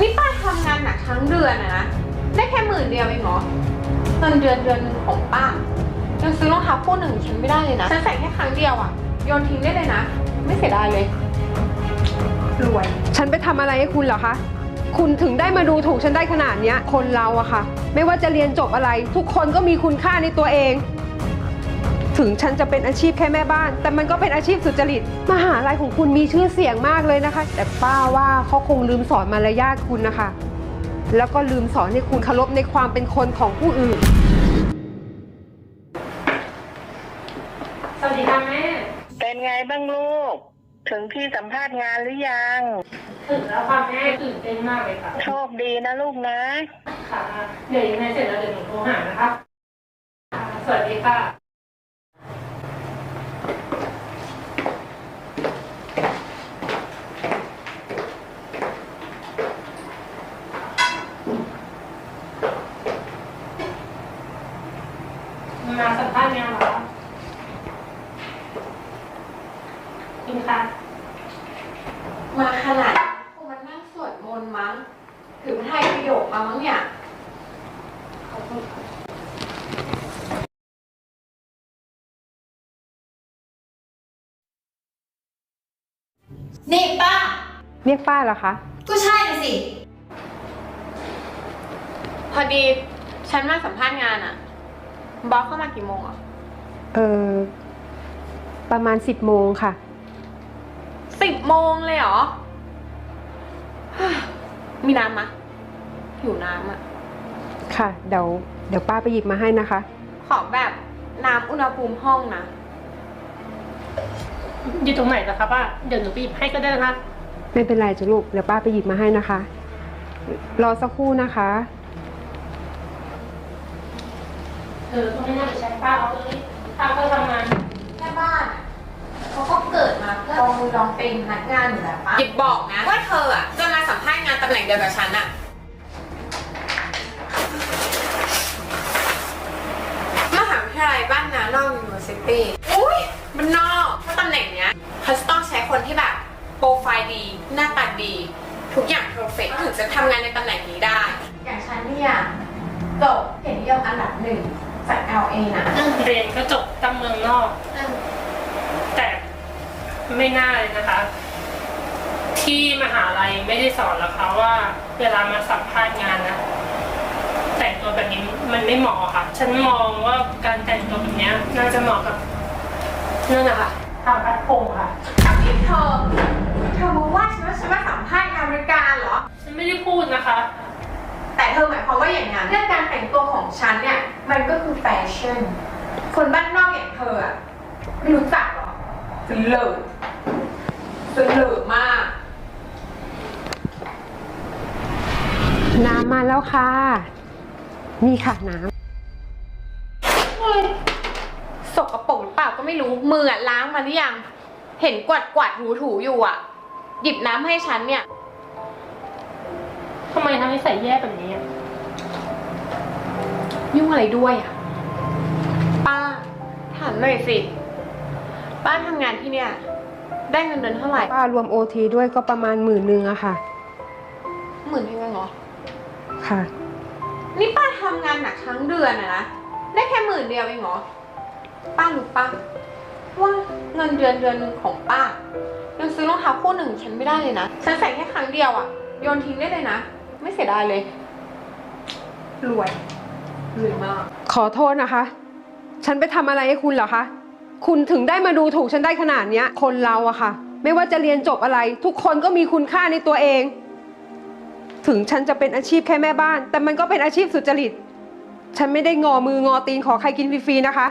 นี่ป้าทำงานหนักทั้งเดือนอะนะ ได้แค่หมื่นเดียวเองเหรอเงินเดือนเดือนหนึ่งของป้ายังซื้อรองเท้าคู่หนึ่งฉันไม่ได้เลยนะ ฉันใส่แค่ครั้งเดียวอะโยนทิ้งได้เลยนะ ไม่เสียดายเลย รวย ฉันไปทำอะไรให้คุณเหรอคะ คุณถึงได้มาดูถูกฉันได้ขนาดเนี้ย คนเราอะค่ะ ไม่ว่าจะเรียนจบอะไร ทุกคนก็มีคุณค่าในตัวเอง ถึงฉันจะเป็นอาชีพแค่แม่บ้าน แต่มันก็เป็นอาชีพสุจริต มหาลัยของคุณมีชื่อเสียงมากเลยนะคะ แต่ป้าว่าเขาคงลืมสอนมารยาทคุณนะคะ แล้วก็ลืมสอนให้คุณเคารพในความเป็นคนของผู้อื่น สวัสดีค่ะแม่ เป็นไงบ้างลูก ถึงที่สัมภาษณ์งานหรือยัง ถึงแล้วค่ะแม่ตื่นเต้นมากเลยค่ะ โชคดีนะลูกนะ ค่ะ เดี๋ยวยังไงเสร็จแล้วเดี๋ยวหนูโทรหานะคะค่ะสวัสดีค่ะ มาสัมภาษณ์งานเหรอคะคุณคะ มาขนาดนี้คงมานั่งสวดมนต์มั้ง ถือพระไทยประโยคมามั้งเนี่ย ขอบคุณค่ะ นี่ป้า เรียกป้าเหรอคะ ก็ใช่น่ะสิ พอดีฉันมาสัมภาษณ์งานอะบอสเข้ามากี่โมงอะเออประมาณ10โมงค่ะ สิบโมงเลยเหรอ มีน้ำมะหิวน้ำอะค่ะ เดี๋ยวเดี๋ยวป้าไปหยิบมาให้นะคะ ขอแบบน้ำอุณหภูมิห้องนะ อยู่ตรงไหนนะคะป้าเดี๋ยวหนูไปหยิบให้ก็ได้นะคะ ไม่เป็นไรจ้ะลูก เดี๋ยวป้าไปหยิบมาให้นะคะ รอสักครู่นะคะเออก็ไม่น่าจะใช้ป้าเอาเลยป้าก็ทำงานแม่บ้านอะเขาก็เกิดมาเพื่อลองมือลองเป็นพนักงานอยู่แล้วปะอย่าบอกนะว่าเธออะจะมาสัมภาษณ์งานตำแหน่งเดียวกับฉันอะมหาวิทยาลัยบ้านนานอก University อุ้ย คนที่แบบโปรไฟล์ดี หน้าตาดี ทุกอย่างเพอร์เฟกถึงจะทำงานในตำแหน่งนี้ได้ อย่างฉันเนี่ยจบเกียรตินิยมอันดับหนึ่งจาก LA นะเรียนก็จบตั้งเมืองนอก แต่ไม่น่าเลยนะคะ ที่มหาลัยไม่ได้สอนหรอกคะว่า เวลามาสัมภาษณ์งานนะ แต่งตัวแบบนี้มันไม่เหมาะค่ะ ฉันมองว่าการแต่งตัวแบบเนี้ยน่าจะเหมาะกับนั่นนะคะทางพัดพงษ์ค่ะนี่ เธอ เธอมาว่าฉันว่าฉันมาสัมภาษณ์งานบริการเหรอ ฉันไม่ได้พูดนะคะ แต่เธอหมายความว่าอย่างนั้นเรื่องการแต่งตัวของฉันเนี่ย มันก็คือแฟชั่น คนบ้านนอกอย่างเธออะไม่รู้จักหรอสเลอสเลอมาก น้ำมาแล้วค่ะ นี่ค่ะน้เฮ้ยสกปรกหรือเปล่าก็ไม่รู้มืออะล้างมาหรือยัง เห็นกวาดกวาดถูถูๆอยู่อะ หยิบน้ำให้ฉันเนี่ย ทำไมทำให้ใส่แย่แบบนี้อะยุ่งอะไรด้วยอะ ป้า ถามหน่อยสิ ป้าทำงานที่เนี่ย ได้เงินเดือนเท่าไหร่ำป้ารวมโอทีด้วยก็ประมาณหมื่นหนึ่งอะค่ะ หมื่นเองเหรอ ค่ะ นี่ป้าทำงานหนักทั้งเดือนอะนะ ได้แค่หมื่นเดียวเองเหรอ ป้ารู้ป้า ว่าเงินเดือนเดือนหนึ่งของป้ายังซื้อรองเท้าคู่หนึ่งฉันไม่ได้เลยนะ ฉันใส่แค่ครั้งเดียวอะโยนทิ้งได้เลยนะ ไม่เสียดายเลย รวยรวยมาก ขอโทษนะคะ ฉันไปทำอะไรให้คุณเหรอคะ คุณถึงได้มาดูถูกฉันได้ขนาดเนี้ย คนเราอะค่ะ ไม่ว่าจะเรียนจบอะไร ทุกคนก็มีคุณค่าในตัวเอง ถึงฉันจะเป็นอาชีพแค่แม่บ้าน แต่มันก็เป็นอาชีพสุจริต ฉันไม่ได้งอมืองอตีนขอใครกินฟรีๆนะคะ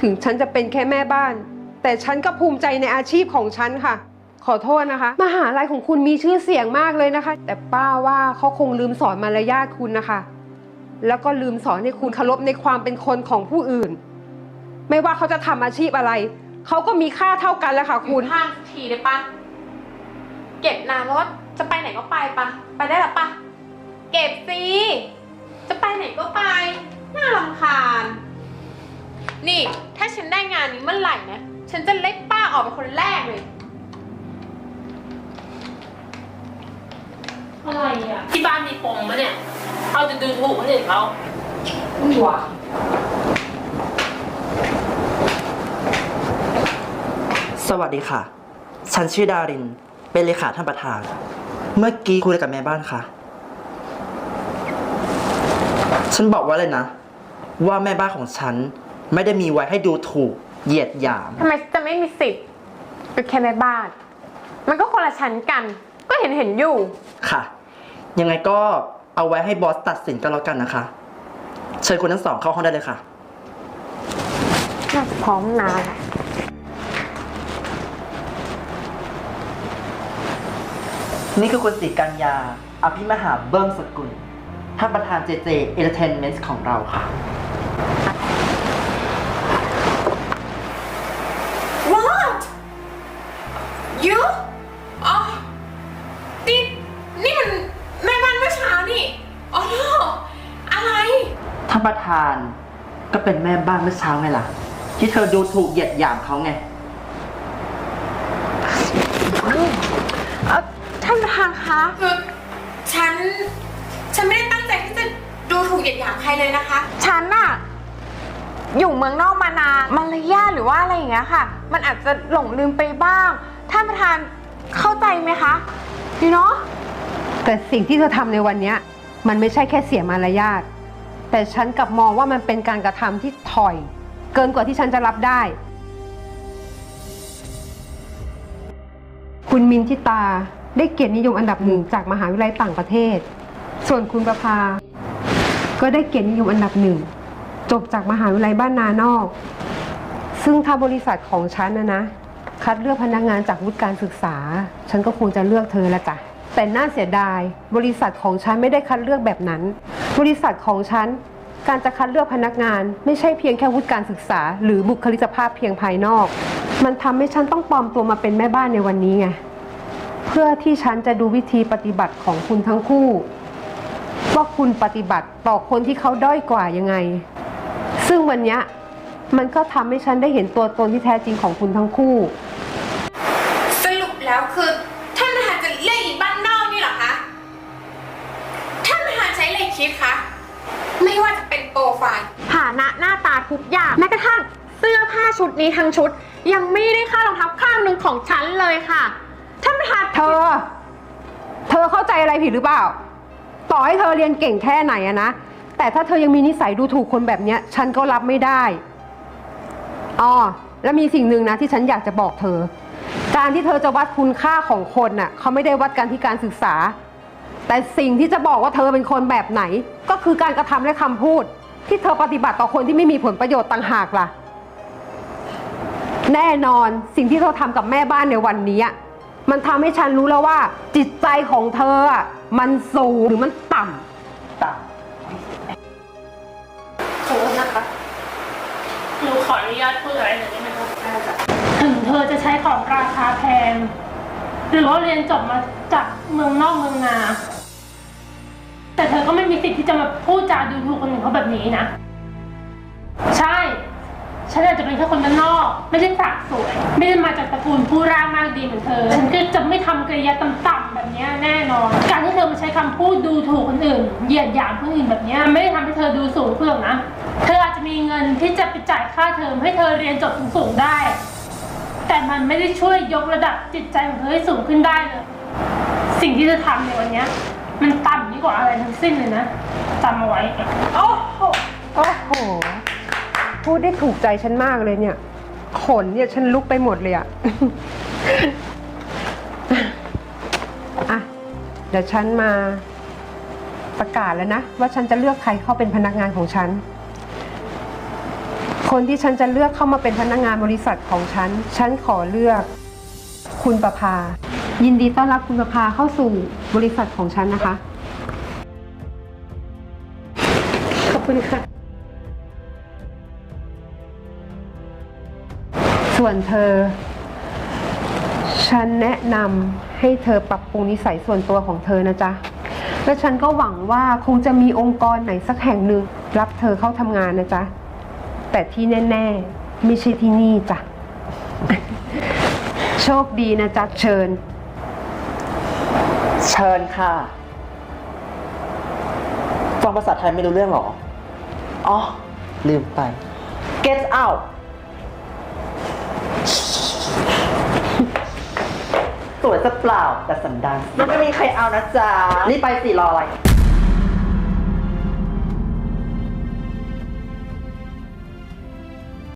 ถึงฉันจะเป็นแค่แม่บ้าน แต่ฉันก็ภูมิใจในอาชีพของฉันค่ะ ขอโทษนะคะ มหาลัยของคุณมีชื่อเสียงมากเลยนะคะ แต่ป้าว่าเขาคงลืมสอนมารยาทคุณนะคะ แล้วก็ลืมสอนให้คุณเคารพในความเป็นคนของผู้อื่น ไม่ว่าเขาจะทำอาชีพอะไร เขาก็มีค่าเท่ากันแหละค่ะ คุณ ห้างทีได้ปะเก็บน้ำรถจะไปไหนก็ไปปะไปได้หรอปะเก็บสิจะไปไหนก็ไป น่ารำคาญ นี่ ถ้าฉันได้งานนี้เมื่อไหร่นะ ฉันจะเล็กป้าออกเป็นคนแรกเลยอะ ที่บ้านมีปมมะเนี่ยเอาจะดูถูกคนอื่นเขาว้าสวัสดีค่ะ ฉันชื่อดาริน เป็นเลขาท่านประธาน เมื่อกี้คุยกับแม่บ้านค่ะ ฉันบอกไว่าเลยนะ ว่าแม่บ้านของฉัน ไม่ได้มีไว้ให้ดูถูกเหยียดหยาม ทำไมจะไม่มีสิทธิ์เป็นแค่แม่บ้าน มันก็คนละชั้นกัน ก็เห็นเห็นอยู่ ค่ะ ยังไงก็เอาไว้ให้บอสตัดสินกันแล้วกันนะคะ เชิญคุณทั้งสองเข้าห้องได้เลยค่ะ น่าจะพร้อมนานนี่คือคุณสิกัญญา อภิมหาเบิ้มสกุล ท่านประธาน JJ Entertainment ของเราค่ะ you อ๋อนี่นี่มันแม่บ้านเมื่อเช้านี่ อ๋อ อะไร ท่านประธานก็เป็นแม่บ้านเมื่อเช้าไงล่ะ ที่เธอดูถูกเหยียดหยามเขาไง เอ่อท่านประธานคะ คือฉัน ฉันไม่ได้ตั้งใจที่จะดูถูกเหยียดหยามใครเลยนะคะ ฉันน่ะ อยู่เมืองนอกมานานมารยาทหรือว่าอะไรอย่างเงี้ยค่ะ มันอาจจะหลงลืมไปบ้าง ท่านประธานเข้าใจไหมคะดีเนาะแต่สิ่งที่เธอทำในวันเนี้ยมันไม่ใช่แค่เสียมารยาทแต่ฉันกลับมองว่ามันเป็นการกระทำที่ถอย เกินกว่าที่ฉันจะรับได้ คุณมินทิตาได้เกียรตินิยมอันดับหนึ่งจากมหาวิทยาลัยต่างประเทศ ส่วนคุณประภา ก็ได้เกียรตินิยมอันดับหนึ่งจบจากมหาวิทยาลัยบ้านนานอก ซึ่งถ้าบริษัทของฉันนะนะ คัดเลือกพนักงานจากวุฒิการศึกษา ฉันก็คงจะเลือกเธอละจ้ะ แต่น่าเสียดาย บริษัทของฉันไม่ได้คัดเลือกแบบนั้น บริษัทของฉันการจะคัดเลือกพนักงาน ไม่ใช่เพียงแค่วุฒิการศึกษา หรือบุคลิกภาพเพียงภายนอก มันทำให้ฉันต้องปลอมตัวมาเป็นแม่บ้านในวันนี้ไง เพื่อที่ฉันจะดูวิธีปฏิบัติของคุณทั้งคู่ ว่าคุณปฏิบัติต่อคนที่เขาด้อยกว่ายังไง ซึ่งวันนี้มันก็ทำให้ฉันได้เห็นตัวตนที่แท้จริงของคุณทั้งคู่ แล้วคือท่านประธานจะเล่นอีบ้านนอกนี่เหรอคะท่านประธานใช้อะไรคิดคะไม่ว่าจะเป็นโปรไฟล์ฐานะหน้าตาทุกอย่างแม้กระทั่งเสื้อผ้าชุดนี้ทั้งชุด ยังไม่ได้ค่ารองเท้าข้างหนึ่งของฉันเลยค่ะท่านประธานเธอ เธอเข้าใจอะไรผิดหรือเปล่า ต่อให้เธอเรียนเก่งแค่ไหนอะนะ แต่ถ้าเธอยังมีนิสัยดูถูกคนแบบเนี้ย ฉันก็รับไม่ได้อ๋อแล้วมีสิ่งหนึ่งนะที่ฉันอยากจะบอกเธอ การที่เธอจะวัดคุณค่าของคนน่ะเขาไม่ได้วัดกันที่การศึกษา แต่สิ่งที่จะบอกว่าเธอเป็นคนแบบไหน ก็คือการกระทำและคำพูด ที่เธอปฏิบัติต่อคนที่ไม่มีผลประโยชน์ต่างหากล่ะ แน่นอนสิ่งที่เธอทำกับแม่บ้านในวันนี้อะมันทำให้ฉันรู้แล้วว่า จิตใจของเธออะมันสูงหรือมันต่ำตัดขอโทษนะคะหนูขออนุญาตพูดอะไรหน่ง เธอจะใช้ของราคาแพง หรือว่าเรียนจบมาจากเมืองนอกเมืองนา แต่เธอก็ไม่มีสิทธิ์ที่จะมาพูดจาดูถูกคนอื่นเขาแบบนี้นะ ใช่ ฉันอาจจะเป็นแค่คนบ้านนอก ไม่ได้สักสวย ไม่ได้มาจากตระกูลผู้ร่างมากดีเหมือนเธอ ฉันก็จะไม่ทำกริยาต่ำๆแบบนี้แน่นอน การที่เธอมาใช้คำพูดดูถูกคนอื่น เหยียดหยามคนอื่นแบบนี้ไม่ได้ทำให้เธอดูสูงขึ้นหรอกนะ เธออาจจะมีเงินที่จะไปจ่ายค่าเทอมให้เธอเรียนจบสูงๆได้ แต่มันไม่ได้ช่วยยกระดับจิตใจของเธอให้สูงขึ้นได้เลย สิ่งที่เธอทำในวันเนี้ย มันต่ำยิ่งกว่าอะไรทั้งสิ้นเลยนะจำเอาไว้โอ้โหโอ้โห พูดได้ถูกใจฉันมากเลยเนี่ย ขนเนี่ยฉันลุกไปหมดเลยอะ อะ เดี๋ยวฉันมาประกาศแล้วนะ ว่าฉันจะเลือกใครเข้าเป็นพนักงานของฉัน คนที่ฉันจะเลือกเข้ามาเป็นพนักงานบริษัทของฉัน ฉันขอเลือก คุณประภา ยินดีต้อนรับคุณประภาเข้าสู่บริษัทของฉันนะคะ ขอบคุณค่ะ ส่วนเธอ ฉันแนะนำให้เธอปรับปรุงนิสัยส่วนตัวของเธอนะจ๊ะ และฉันก็หวังว่าคงจะมีองค์กรไหนสักแห่งหนึ่งรับเธอเข้าทำงานนะจ๊ะ แต่ที่แน่ๆ ไม่ใช่ที่นี่จ้ะ โชคดีนะจ๊ะเชิญ เชิญค่ะ ฟังภาษาไทยไม่รู้เรื่องเหรอ อ๋อ ลืมไป get out สวยจะเปล่าแต่สันดานมันไม่มีใครเอานะจ๊ะ นี่ไปสิรออะไร